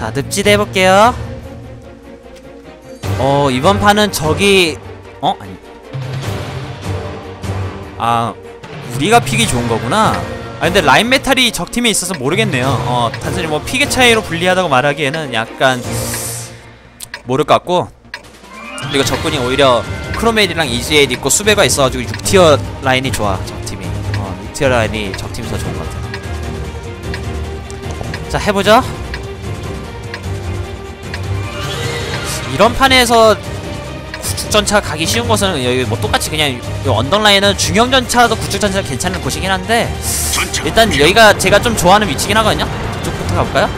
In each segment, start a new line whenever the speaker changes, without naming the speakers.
자 늪지대 해볼게요. 어 이번 판은 저기 어? 아니. 아 우리가 픽이 좋은 거구나. 아 근데 라인 메탈이 적팀에 있어서 모르겠네요. 어 단순히 뭐 픽의 차이로 불리하다고 말하기에는 약간 모를 것 같고. 그리고 적군이 오히려 크로메일이랑 이지에이 있고 수배가 있어가지고 6티어 라인이 좋아 적팀이. 어 6티어 라인이 적팀이 더 좋은 것 같아 자 해보죠 이런 판에서 구축전차 가기 쉬운 곳은 여기 뭐 똑같이 그냥 이 언덕라인은 중형전차도 구축전차 괜찮은 곳이긴 한데 일단 여기가 제가 좀 좋아하는 위치긴 하거든요. 저쪽부터 가볼까요?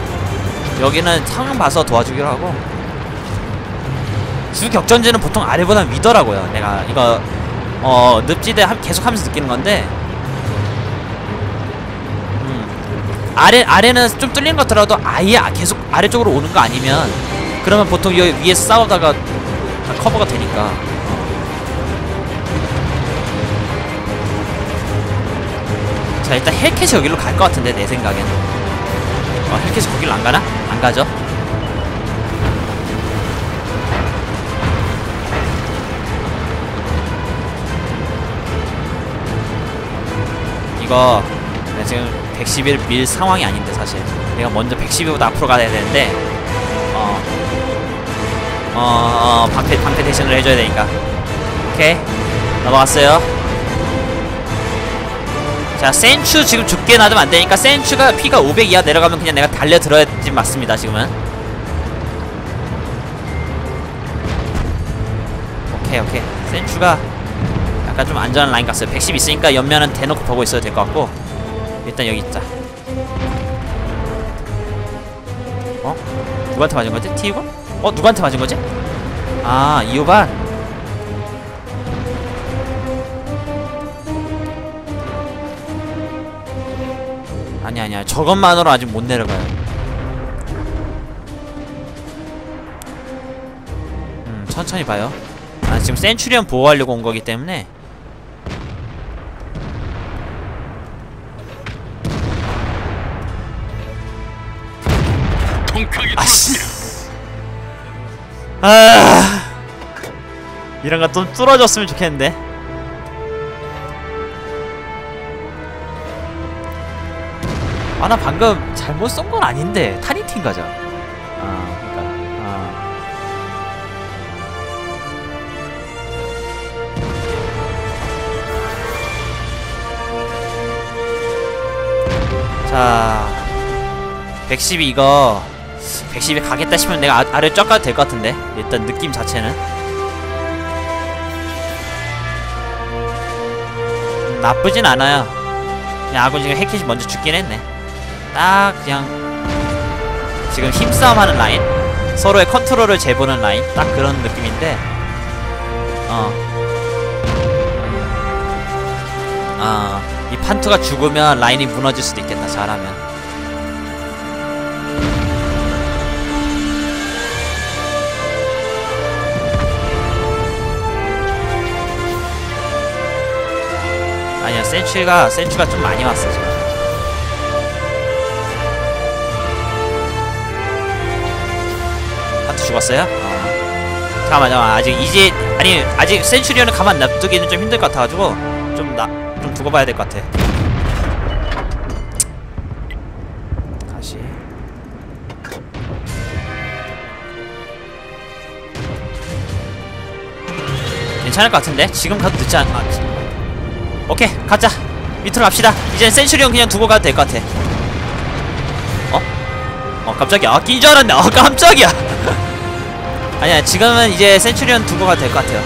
여기는 상황 봐서 도와주기로 하고. 주격전지는 보통 아래보다 위더라고요. 내가 이거 어 늪지대 함- 계속 하면서 느끼는 건데. 음, 아래 아래는 좀 뚫린 것 같더라도 아예 아- 계속 아래쪽으로 오는 거 아니면 그러면 보통 여기 위에서 싸우다가 다 커버가 되니까. 자 일단 헬캣이 여기로 갈 것 같은데 내 생각엔. 어 헬캣이 거기로 안 가나? 안 가죠? 이거 내가 지금 111 밀 상황이 아닌데 사실. 내가 먼저 112보다 앞으로 가야 되는데. 어 어, 어, 방패, 방패 대신을 해줘야 되니까. 오케이. 넘어갔어요. 자, 센추 지금 죽게 놔두면 안 되니까, 센추가 피가 500 이하 내려가면 그냥 내가 달려들어야지 맞습니다, 지금은. 오케이, 오케이. 센추가 약간 좀 안전한 라인 갔어요. 110 있으니까 옆면은 대놓고 보고 있어도 될 것 같고. 일단 여기 있자. 어? 누구한테 맞은 거지? 티이고? 어 누구한테 맞은 거지? 아 이호반. 아니 아니야. 저것만으로 아직 못 내려가요. 음 천천히 봐요. 아 지금 센츄리언 보호하려고 온 거기 때문에. 아씨. 아. 이런 거 좀 뚫어졌으면 좋겠는데. 아 나 방금 잘못 쏜 건 아닌데. 타니팀 가자. 아 그니까. 아. 자, 112 이거 110에 가겠다 싶으면 내가 아, 아래 쫙 가도 될 것 같은데 일단 느낌 자체는. 음, 나쁘진 않아요. 그냥 아군 지금 해킷이 먼저 죽긴 했네. 딱 그냥 지금 힘싸움하는 라인? 서로의 컨트롤을 재보는 라인? 딱 그런 느낌인데 어. 아, 이 판투가 죽으면 라인이 무너질 수도 있겠다 잘하면 센츄가 센츄가 좀 많이 왔어 지금. 하트 죽었어요? 어. 잠깐만 잠깐만 아직 이제 아니 아직 센츄리언은 가만 놔두기는 좀 힘들 것 같아가지고 좀 나 좀 두고 봐야 될 것 같아. 다시. 괜찮을 것 같은데? 지금 가도 늦지 않.. 아, 오케이 가자. 밑으로 갑시다. 이제 센츄리온 그냥 두고 가도 될 것 같아. 어? 어 깜짝이야 아낀 줄 알았네. 아 깜짝이야. 아니야 지금은 이제 센츄리온 두고 가도 될 것 같아요.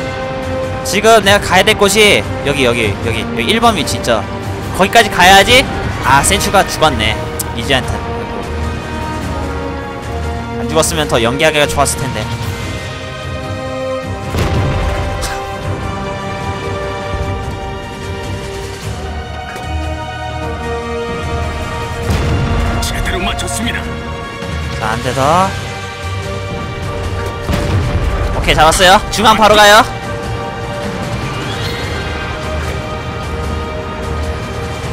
지금 내가 가야 될 곳이 여기 여기 여기 여기 1번 위치 있죠 거기까지 가야지. 아 센츄가 죽었네. 이지한테. 안 죽었으면 더 연기하기가 좋았을 텐데 더. 오케이, 잡았어요. 중앙 바로 가요.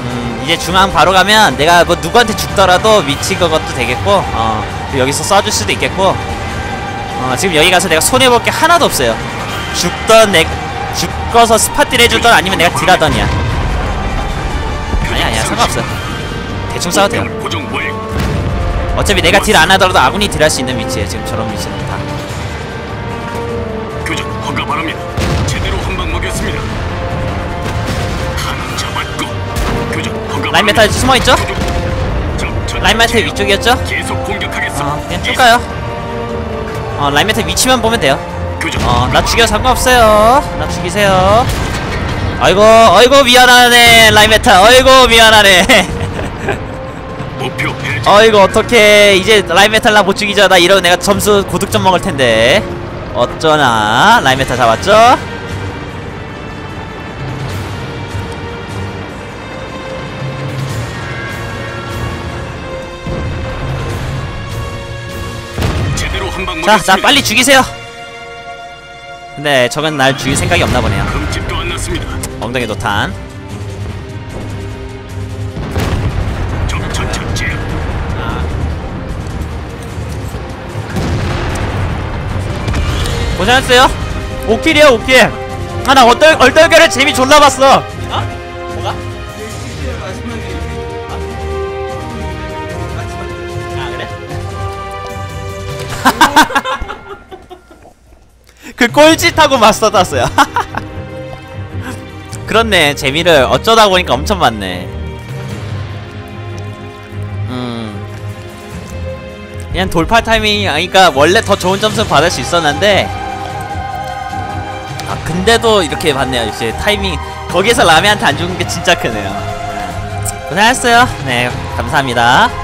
음, 이제 중앙 바로 가면 내가 뭐 누구한테 죽더라도 위치 그것도 되겠고, 어. 또 여기서 쏴줄 수도 있겠고 어, 지금 여기 가서 내가 손해볼 게 하나도 없어요 죽던 내 죽어서 스팟딜 해주던 아니면 내가 딜하던이야 아니야 아니야 상관없어 대충 싸워도 돼요. 어차피 내가 딜 안 하더라도 아군이 딜할 수 있는 위치에 지금 저런 위치는 다
교전 허가 바랍니다. 제대로 한방 먹였습니다. 하나 잡았고. 교전 허가
라인 메탈 숨어있죠? 라인 메탈 위쪽이었죠?
계속 공격하겠습니다.
어 그냥 쭉 가요 어 라인 메탈 위치만 보면 돼요
교전.
어나 죽여 상관없어요 나 죽이세요 아이고 아이고 미안하네 라인 메탈 아이고 미안하네. 어이구 어떡해 이제 라인 메탈 나못 죽이죠 나 이러면 내가 점수 고득점 먹을 텐데 어쩌나 라인 메탈 잡았죠? 자. 자 빨리 죽이세요 근데 저건 날 죽일 생각이 없나 보네요
금집도 안 났습니다.
엉덩이 도탄 고생했어요. 5킬이야 5킬. 아나 얼떨, 얼떨결에 재미 졸라 봤어. 어? 뭐가? 아 그래? 그 꼴짓하고 마스터 땄어요. 그렇네. 재미를 어쩌다 보니까 엄청 많네. 음. 그냥 돌파 타이밍이 아니까 원래 더 좋은 점수 받을 수 있었는데 아 근데도 이렇게 받네요. 역시 타이밍 거기에서 라메한테 안 죽은 게 진짜 크네요. 네. 고생하셨어요. 네 감사합니다